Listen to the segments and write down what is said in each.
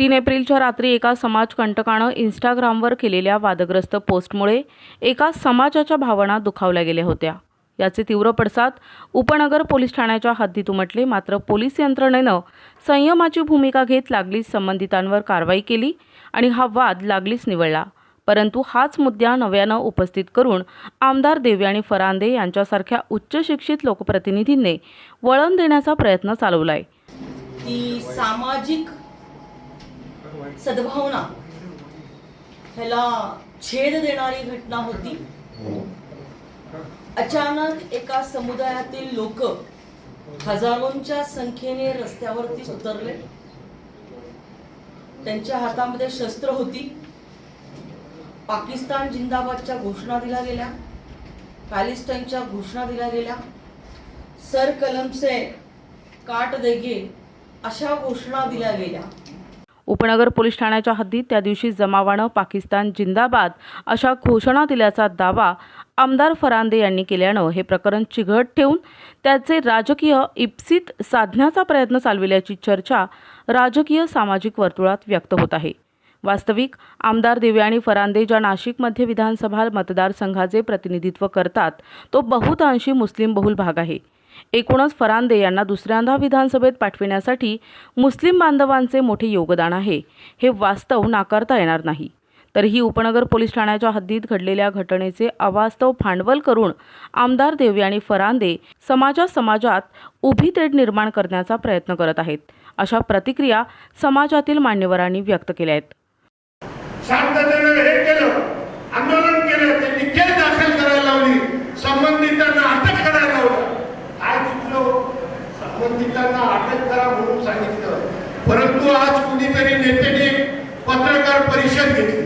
तीन एप्रिलच्या रात्री एका समाजकंटकानं इंस्टाग्रामवर केलेल्या वादग्रस्त पोस्टमुळे एका समाजाच्या भावना दुखावल्या गेल्या होत्या. याचे तीव्र पडसाद उपनगर पोलीस ठाण्याच्या हद्दीत उमटले. मात्र पोलीस यंत्रणेनं संयमाची भूमिका घेत लागलीच संबंधितांवर कारवाई केली आणि हा वाद लागलीच निवळला परंतु हाच मुद्दा नव्यानं उपस्थित करून आमदार देवयाणी फरांदे यांच्यासारख्या उच्च शिक्षित लोकप्रतिनिधींनी वळण देण्याचा प्रयत्न चालवलाय. ती सामाजिक सद्भावना. ह्याला छेद देणारी घटना होती. अचानक एका समुदायातील लोक हजारोंच्या संख्येने रस्त्यावरती उतरले. त्यांच्या हातामध्ये शस्त्र होती. पाकिस्तान जिंदाबादच्या घोषणा दिल्या गेल्या. पॅलिस्टाईनच्या घोषणा दिल्या गेल्या. सर कलमचे काट देगे अशा घोषणा दिल्या गेल्या. उपनगर पोलीस ठाण्याच्या हद्दीत त्या दिवशी जमावानं पाकिस्तान जिंदाबाद अशा घोषणा दिल्याचा दावा आमदार फरांदे यांनी केल्यानं हे प्रकरण चिघट ठेवून त्याचे राजकीय इप्सित साधण्याचा प्रयत्न चालविल्याची चर्चा राजकीय सामाजिक वर्तुळात व्यक्त होत आहे. वास्तविक आमदार देवयाणी फरांदे ज्या नाशिकमध्ये विधानसभा मतदारसंघाचे प्रतिनिधित्व करतात तो बहुतांशी मुस्लिम बहुल भाग आहे. एकूणच फरांदे यांना दुसऱ्यांदा विधानसभेत पाठविण्यासाठी मुस्लिम बांधवांचे मोठे योगदान आहे. हे वास्तव नाकारता येणार नाही. तरीही उपनगर पोलीस ठाण्याच्या हद्दीत घडलेल्या घटनेचे अवास्तव भांडवल करून आमदार देवी आणि फरांदे समाजा समाजात उभी तेढ निर्माण करण्याचा प्रयत्न करत आहेत. अशा प्रतिक्रिया समाजातील मान्यवरांनी व्यक्त केल्या आहेत. परंतु आज कुणीतरी नेत्याने पत्रकार परिषद घेतली.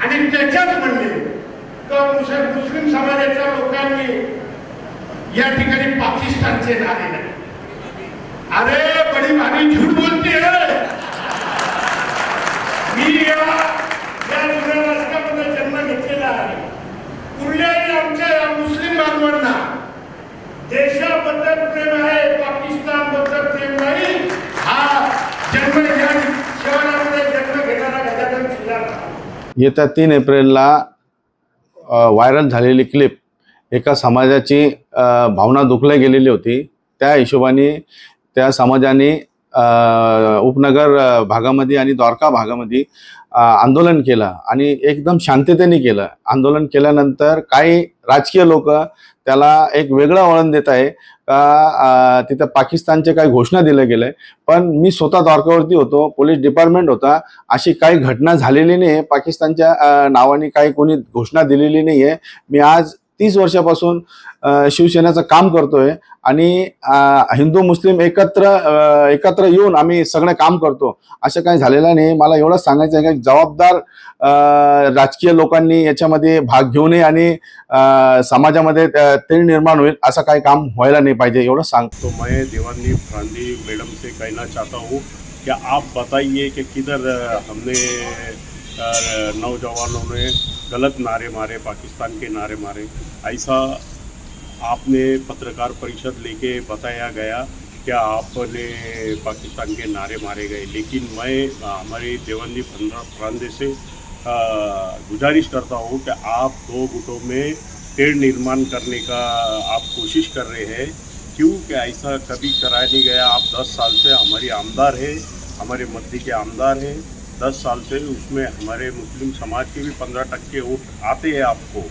आणि त्याच्यात म्हणले तर मुस्लिम समाजाच्या लोकांनी या ठिकाणी पाकिस्तानचे नारे नाही. अरे बडी भारी झूठ बोलते मी या जुन्या राष्ट्रामध्ये जन्म घेतलेला आहे. कुठल्याही आमच्या या मुस्लिम बांधवांना देशाबद्दल प्रेम आहे पाकिस्तानबद्दल प्रेम नाही हा जन्म या शहरामध्ये जन्म घेणारा गजानन जिल्हा येत्या तीन एप्रिलला व्हायरल झालेली क्लिप एका समाजाची भावना दुखल्या गेलेली होती. त्या हिशोबाने त्या समाजाने उपनगर भागामध्ये आणि द्वारका भागामध्ये आंदोलन केलं आणि एकदम शांततेने केलं. आंदोलन केल्यानंतर काही राजकीय लोक त्याला एक वेगळं वळण देत आहे. का तिथं पाकिस्तानचे काही घोषणा दिल्या गेल्या. पण मी स्वतः द्वारकावरती होतो पोलीस डिपार्टमेंट होता. अशी काही घटना झालेली नाही आहे पाकिस्तानच्या नावाने काही कोणी घोषणा दिलेली नाही आहे मी आज तीस वर्षापासून शिवसेनेचं काम करतोय आणि हिंदू मुस्लिम एकत्र एकत्र येऊन आम्ही सगळं काम करतो. असं काही झालेलं नाही. मला एवढंच सांगायचं आहे की जबाबदार राजकीय लोकांनी याच्यामध्ये भाग घेऊ नये आणि समाजामध्ये तेल निर्माण होईल असं काही काम व्हायला नाही पाहिजे. एवढं सांगतो. मैं देवानी फ्रांदी मॅडम से कहना चाहता हूँ कि आप बताइए कि किधर हमने नौजवानों ने गलत नारे मारे पाकिस्तान के नारे मारे. ऐसा आपने पत्रकार परिषद लेके बताया गया, क्या आपने पाकिस्तान के नारे मारे गए? लेकिन मैं, हमारे देवंदी फ्रांदे से गुजारिश करता हूँ कि आप दो गुटों में पेड़ निर्माण करने का आप कोशिश कर रहे हैं। क्यों कि ऐसा कभी कराया नहीं गया? आप दस साल से हमारी आमदार है, हमारे मध्य के आमदार हैं। दस साल से उसमें हमारे मुस्लिम समाज के भी पंद्रह टक्के वोट आते हैं आपको।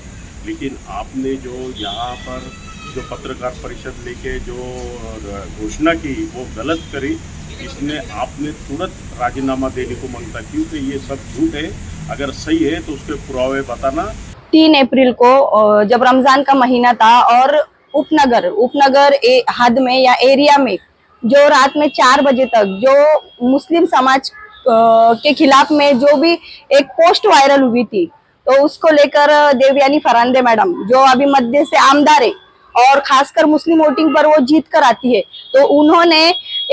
लेकिन आपने जो यहाँ पर जो पत्रकार परिषद लेके जो घोषणा की, वो गलत करी। इसने आपने तुरंत राजीनामा देने को माँगता, क्योंकि ये सब झूठ है। अगर सही है तो उसके पुरावे बताना। तीन अप्रैल को जब रमज़ान का महीना था और उपनगर उपनगर हद में या एरिया में जो रात में चार बजे तक जो मुस्लिम समाज के खिलाफ में जो भी एक पोस्ट वायरल हुई थी तो उसको लेकर देवयानी फरांदे मैडम, जो अभी मध्य से आमदार है, और खासकर मुस्लिम वोटिंग पर वो जीत कर आती है तो उन्होंने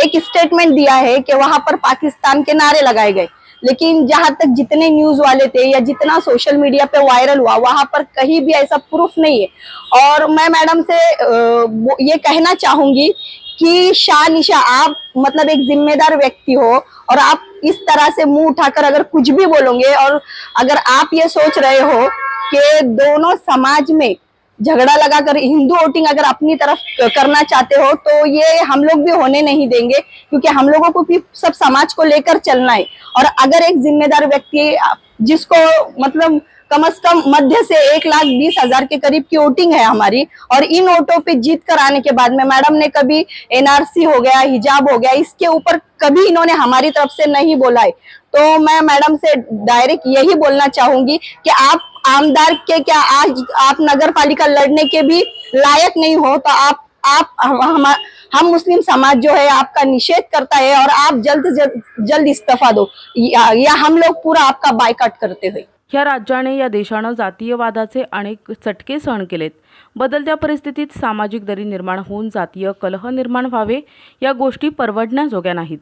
एक स्टेटमेंट दिया है कि वहाँ पर पाकिस्तान के नारे लगाए गए। लेकिन जहाँ तक जितने न्यूज़ वाले थे या जितना सोशल मीडिया पे वायरल हुआ, वहाँ पर कहीं भी ऐसा प्रूफ नहीं है। और मैं मैडम से ये कहना चाहूँगी कि शाह निशा, आप मतलब एक जिम्मेदार व्यक्ति हो, और आप इस तरह से मुँह उठाकर अगर कुछ भी बोलोगे और अगर आप ये सोच रहे हो कि दोनों समाज में झगड़ा लगाकर हिंदू वोटिंग अगर अपनी तरफ़ करना चाहते हो तो ये हम लोग भी होने नहीं देंगे, क्योंकि हम लोगों को भी सब समाज को लेकर चलना है। और अगर एक जिम्मेदार व्यक्ति जिसको मतलब कम अज कम मध्य से एक लाख बीस हज़ार के करीब की वोटिंग है हमारी। और इन वोटों पे जीत कर आने के बाद में मैडम ने कभी एनआरसी हो गया हिजाब हो गया इसके ऊपर कभी इन्होंने हमारी तरफ़ से नहीं बोला है। तो मैं मैडम से डायरेक्ट यही बोलना चाहूँगी कि आप आमदार के क्या आज आप नगर पालिका लड़ने के भी लायक नहीं हो तो आप आप हम, हम, मुस्लिम समाज जो है आपका निषेध करता है और आप जल्द से जल्द जल्द इस्तीफा दो। या, या हम लोग पूरा आपका बायकॉट करते हुए। ह्या राज्याने या देशानं जातीयवादाचे अनेक चटके सहन केलेत. बदलत्या परिस्थितीत सामाजिक दरी निर्माण होऊन जातीय कलह निर्माण व्हावे या गोष्टी परवडण्याजोग्या नाहीत.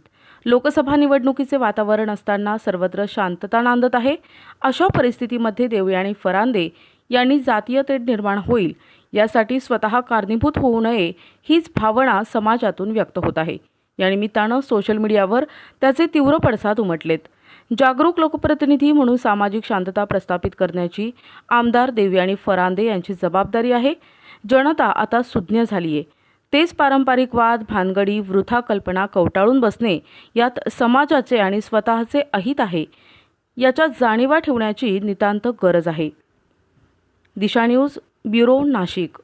लोकसभा निवडणुकीचे वातावरण असताना सर्वत्र शांतता नांदत आहे. अशा परिस्थितीमध्ये देवयाणी फरांदे यांनी जातीय तेढ निर्माण होईल यासाठी स्वतः कारणीभूत होऊ नये हीच भावना समाजातून व्यक्त होत आहे. या निमित्तानं सोशल मीडियावर त्याचे तीव्र पडसाद उमटलेत. जागरूक लोकप्रतिनिधी म्हणून सामाजिक शांतता प्रस्थापित करण्याची आमदार देवयानी फरांदे यांची जबाबदारी आहे. जनता आता सुज्ञ झाली आहे तेच पारंपरिक वाद भानगडी वृथा कल्पना कवटाळून बसणे यात समाजाचे आणि स्वतःचे अहित आहे. याच्या जाणीवा ठेवण्याची नितांत गरज आहे. Disha news bureau Nashik.